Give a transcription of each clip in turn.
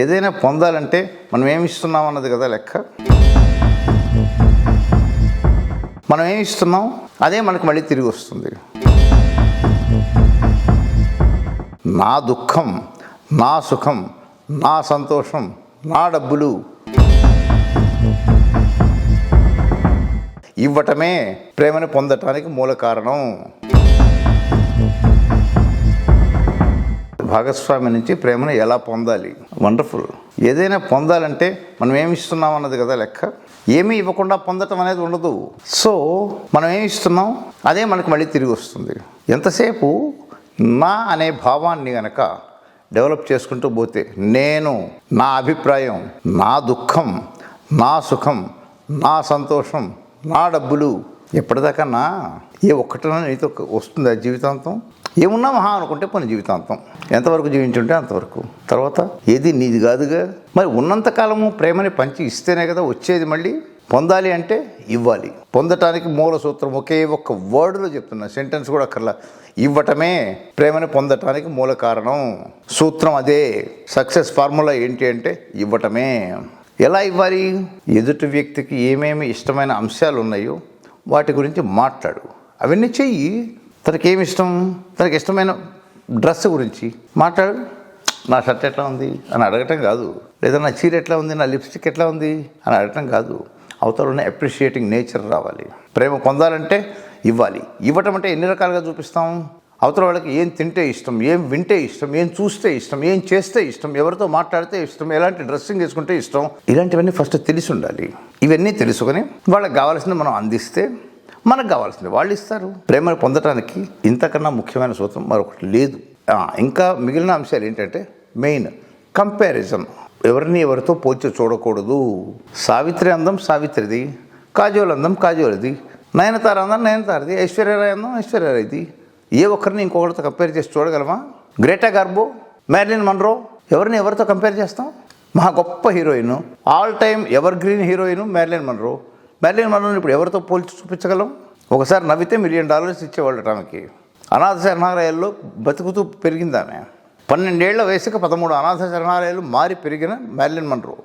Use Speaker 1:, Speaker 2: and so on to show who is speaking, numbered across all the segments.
Speaker 1: ఏదైనా పొందాలంటే మనం ఏమి ఇస్తున్నాం అన్నది కదా లెక్క. మనం ఏమి ఇస్తున్నాం? అదే మనకు మళ్ళీ తిరిగి వస్తుంది. నా దుఃఖం నా సుఖం నా సంతోషం నా డబ్బులు ఇవ్వటమే ప్రేమను పొందటానికి మూల కారణం. భాగస్వామి నుంచి ప్రేమను ఎలా పొందాలి? వండర్ఫుల్ ఏదైనా పొందాలంటే మనం ఏమి ఇస్తున్నాం అన్నది కదా లెక్క. ఏమీ ఇవ్వకుండా పొందటం అనేది ఉండదు. సో మనం ఏమి ఇస్తున్నాం? అదే మనకు మళ్ళీ తిరిగి వస్తుంది. ఎంతసేపు నా అనే భావాన్ని గనక డెవలప్ చేసుకుంటూ పోతే నేను నా అభిప్రాయం నా దుఃఖం నా సుఖం నా సంతోషం నా డబ్బులు ఎప్పటిదాకా నా? ఏ ఒక్కటైనా నీతో వస్తుందా జీవితాంతం? ఏమున్నా మహా అనుకుంటే పని జీవితాంతం. ఎంతవరకు జీవించుంటే అంతవరకు. తర్వాత ఏది నీది కాదుగా. మరి ఉన్నంతకాలము ప్రేమని పంచి ఇస్తేనే కదా వచ్చేది మళ్ళీ. పొందాలి అంటే ఇవ్వాలి. పొందటానికి మూల సూత్రం ఒకే ఒక్క వర్డ్లో చెప్తున్నా. సెంటెన్స్ కూడా అక్కర్లా. ఇవ్వటమే ప్రేమని పొందటానికి మూల కారణం. సూత్రం అదే. సక్సెస్ ఫార్ములా ఏంటి అంటే ఇవ్వటమే. ఎలా ఇవ్వాలి? ఎదుటి వ్యక్తికి ఏమేమి ఇష్టమైన అంశాలు ఉన్నాయో వాటి గురించి మాట్లాడు. అవన్నీ చెయ్యి. తనకి ఏమి ఇష్టం తనకి ఇష్టమైన డ్రెస్ గురించి. మాట్లాడు. నా షర్ట్ ఎట్లా ఉంది? అని అడగటం కాదు. లేదా నా చీర ఎట్లా ఉంది? నా లిప్స్టిక్ ఎట్లా ఉంది? అని అడగటం కాదు. అవతల ఉన్న అప్రిషియేటింగ్ నేచర్ రావాలి. ప్రేమ పొందాలంటే ఇవ్వాలి. ఇవ్వటం అంటే ఎన్ని రకాలుగా చూపిస్తాం? అవతల వాళ్ళకి ఏం తింటే ఇష్టం? ఏం వింటే ఇష్టం? ఏం చూస్తే ఇష్టం? ఏం చేస్తే ఇష్టం? ఎవరితో మాట్లాడితే ఇష్టం? ఎలాంటి డ్రెస్సింగ్ వేసుకుంటే ఇష్టం? ఇలాంటివన్నీ ఫస్ట్ తెలిసి ఉండాలి. ఇవన్నీ తెలుసుకొని వాళ్ళకి కావాల్సింది మనం అందిస్తే మనకు కావాల్సింది వాళ్ళు ఇస్తారు. ప్రేమను పొందడానికి ఇంతకన్నా ముఖ్యమైన సూత్రం మరొకటి లేదు. ఇంకా మిగిలిన అంశాలు ఏంటంటే మెయిన్ కంపారిజన్ ఎవరిని ఎవరితో పోల్చి చూడకూడదు. సావిత్రి అందం సావిత్రిది కాజోల్ అందం కాజోలది నయనతార అందం నయనతారది ఐశ్వర్యరాయ్ అందం ఐశ్వర్యరాయ్ది. ఏ ఒక్కరిని ఇంకొకరితో కంపేర్ చేసి చూడగలమా? గ్రేటా గార్బో మ్యారిలిన్ మన్రో ఎవరిని ఎవరితో కంపేర్ చేస్తాం? మహా గొప్ప heroine all time evergreen heroine Marilyn Monroe. Marilyn మన్రోని ఇప్పుడు ఎవరితో పోల్చి చూపించగలం? ఒకసారి నవ్వితే మిలియన్ డాలర్స్ ఇచ్చేవాళ్ళు ఆమెకి. అనాథ శరణాలయాల్లో బతుకుతూ పెరిగింది ఆమె. పన్నెండేళ్ళ వయసుకు పదమూడు అనాథ శరణాలయాలు మారి పెరిగిన మ్యారిలిన్ మన్రో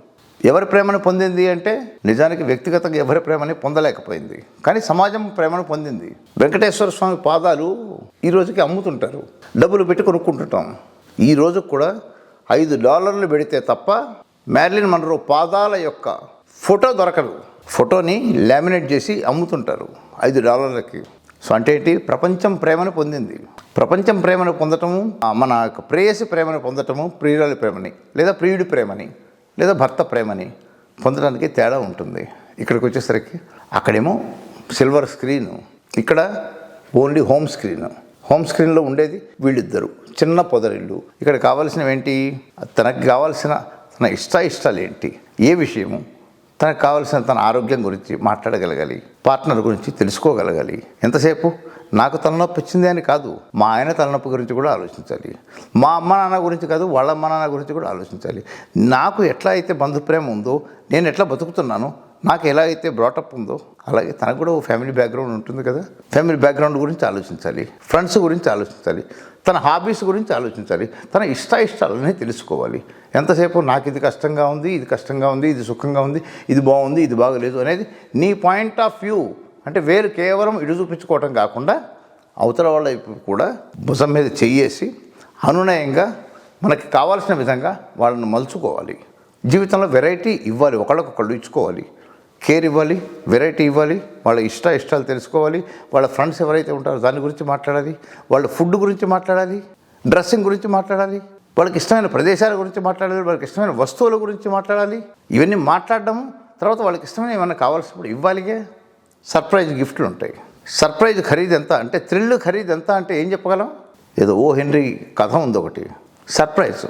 Speaker 1: ఎవరి ప్రేమను పొందింది అంటే నిజానికి వ్యక్తిగతంగా ఎవరి ప్రేమని పొందలేకపోయింది. కానీ సమాజం ప్రేమను పొందింది. వెంకటేశ్వర స్వామి పాదాలు ఈ రోజుకి అమ్ముతుంటారు. డబ్బులు పెట్టి కొనుక్కుంటుంటాం. ఈ రోజు కూడా ఐదు డాలర్లు పెడితే తప్ప మ్యారిలిన్ మన్రో పాదాల యొక్క ఫోటో దొరకదు. ఫోటోని లామినేట్ చేసి అమ్ముతుంటారు ఐదు డాలర్లకి. సో అంటే ఏంటి? ప్రపంచం ప్రేమను పొందింది. ప్రపంచం ప్రేమను పొందటము మన యొక్క ప్రేయసి ప్రేమను పొందటము ప్రియురాలి ప్రేమని లేదా ప్రియుడి ప్రేమని లేదా భర్త ప్రేమని పొందడానికి తేడా ఉంటుంది. ఇక్కడికి వచ్చేసరికి అక్కడేమో సిల్వర్ స్క్రీన్ ఇక్కడ ఓన్లీ హోమ్ స్క్రీన్. హోమ్ స్క్రీన్లో ఉండేది వీళ్ళిద్దరు. చిన్న పొదరిల్లు. ఇక్కడ కావాల్సినవి ఏంటి తనకు కావాల్సిన తన ఇష్ట ఇష్టాలు ఏంటి ఏ విషయము? తనకు కావలసిన తన ఆరోగ్యం గురించి మాట్లాడగలగాలి పార్ట్నర్ గురించి తెలుసుకోగలగాలి. ఎంతసేపు? నాకు తలనొప్పి వచ్చింది అని కాదు మా ఆయన తలనొప్పి గురించి కూడా ఆలోచించాలి. మా అమ్మ నాన్న గురించి కాదు వాళ్ళ అమ్మ నాన్న గురించి కూడా ఆలోచించాలి. నాకు ఎట్లా అయితే బంధుప్రేమ ఉందో నేను ఎట్లా బతుకుతున్నాను నాకు ఎలా అయితే బ్రాటప్ ఉందో అలాగే తనకు కూడా ఫ్యామిలీ బ్యాక్గ్రౌండ్ ఉంటుంది కదా. ఫ్యామిలీ బ్యాక్గ్రౌండ్ గురించి ఆలోచించాలి ఫ్రెండ్స్ గురించి ఆలోచించాలి తన హాబీస్ గురించి ఆలోచించాలి తన ఇష్ట ఇష్టాలని తెలుసుకోవాలి. ఎంతసేపు నాకు ఇది కష్టంగా ఉంది ఇది కష్టంగా ఉంది ఇది సుఖంగా ఉంది ఇది బాగుంది ఇది బాగలేదు అనేది నీ పాయింట్ ఆఫ్ వ్యూ అంటే వేరు కేవలం ఇటు చూపించుకోవటం కాకుండా అవతల వాళ్ళ కూడా భుజం మీద చెయ్యేసి అనునయంగా మనకి కావాల్సిన విధంగా వాళ్ళని మలుచుకోవాలి. జీవితంలో వెరైటీ ఇవ్వాలి ఒకళ్ళకొకళ్ళు ఇచ్చుకోవాలి. కేర్ ఇవ్వాలి వెరైటీ ఇవ్వాలి వాళ్ళ ఇష్ట ఇష్టాలు తెలుసుకోవాలి వాళ్ళ ఫ్రెండ్స్ ఎవరైతే ఉంటారో దాని గురించి మాట్లాడాలి వాళ్ళ ఫుడ్ గురించి మాట్లాడాలి డ్రెస్సింగ్ గురించి మాట్లాడాలి వాళ్ళకి ఇష్టమైన ప్రదేశాల గురించి మాట్లాడాలి వాళ్ళకి ఇష్టమైన వస్తువుల గురించి మాట్లాడాలి. ఇవన్నీ మాట్లాడడం తర్వాత వాళ్ళకి ఇష్టమైన ఏమైనా కావాల్సినప్పుడు ఇవ్వాలిగే. సర్ప్రైజ్ గిఫ్ట్లు ఉంటాయి. సర్ప్రైజ్ ఖరీదు ఎంత అంటే థ్రిల్ ఖరీదు ఎంత అంటే ఏం చెప్పగలం? ఏదో ఓ హెన్రీ కథ ఉంది ఒకటి. సర్ప్రైజ్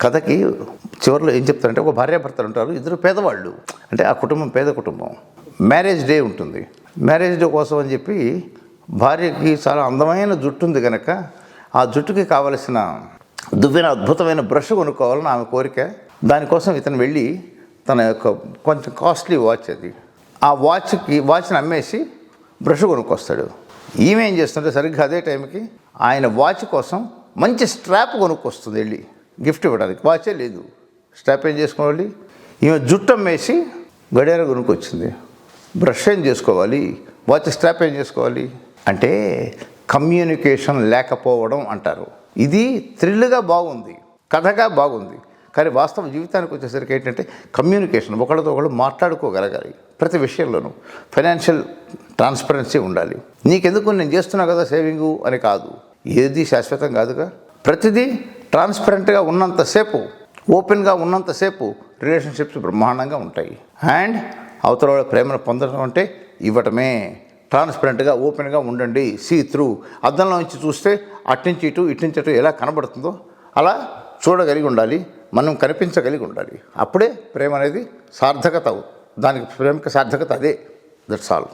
Speaker 1: కథకి చివరిలో ఏం చెప్తారంటే ఒక భార్యాభర్తలు ఉంటారు ఇద్దరు పేదవాళ్ళు. అంటే ఆ కుటుంబం పేద కుటుంబం. మ్యారేజ్ డే ఉంటుంది. మ్యారేజ్ డే కోసం అని చెప్పి భార్యకి చాలా అందమైన జుట్టు ఉంది కనుక ఆ జుట్టుకి కావలసిన దువ్వెన అద్భుతమైన బ్రష్ కొనుక్కోవాలని ఆమె కోరిక. దానికోసం ఇతను వెళ్ళి తన యొక్క కొంచెం కాస్ట్లీ వాచ్ అది. ఆ వాచ్కి వాచ్ని అమ్మేసి బ్రష్ కొనుక్కొస్తాడు. ఈమె ఏం చేస్తుంటే సరిగ్గా అదే టైంకి ఆయన వాచ్ కోసం మంచి స్ట్రాప్ కొనుక్కొస్తుంది వెళ్ళి. గిఫ్ట్ ఇవ్వడానికి. వాచే లేదు. స్టాప్ ఏం చేసుకోవాలి? ఈమె జుట్టం వేసి గడియార కొనుక్కొచ్చింది బ్రష్ ఏం చేసుకోవాలి? వాచ్ స్టాప్ ఏం చేసుకోవాలి? అంటే కమ్యూనికేషన్ లేకపోవడం అంటారు. ఇది థ్రిల్గా బాగుంది. కథగా బాగుంది. కానీ వాస్తవ జీవితానికి వచ్చేసరికి ఏంటంటే కమ్యూనికేషన్ ఒకళ్ళతో ఒకళ్ళు మాట్లాడుకోగలగాలి ప్రతి విషయంలోనూ. ఫైనాన్షియల్ ట్రాన్స్పరెన్సీ ఉండాలి. నీకెందుకు? నేను చేస్తున్నా కదా సేవింగు అని కాదు. ఏది శాశ్వతం కాదుగా? ప్రతిదీ ట్రాన్స్పరెంట్గా ఉన్నంతసేపు ఓపెన్గా ఉన్నంతసేపు రిలేషన్షిప్స్ బ్రహ్మాండంగా ఉంటాయి. అండ్ అవతల వాళ్ళ ప్రేమను పొందడం అంటే ఇవ్వటమే. ట్రాన్స్పరెంట్గా ఓపెన్గా ఉండండి సీ త్రూ అద్దంలో నుంచి చూస్తే అట్నుంచి ఇటు ఇటు నుంచి అటు ఎలా కనబడుతుందో అలా చూడగలిగి ఉండాలి మనం కనిపించగలిగి ఉండాలి. అప్పుడే ప్రేమ అనేది సార్థకత దానికి ప్రేమకి సార్థకత అదే. That's all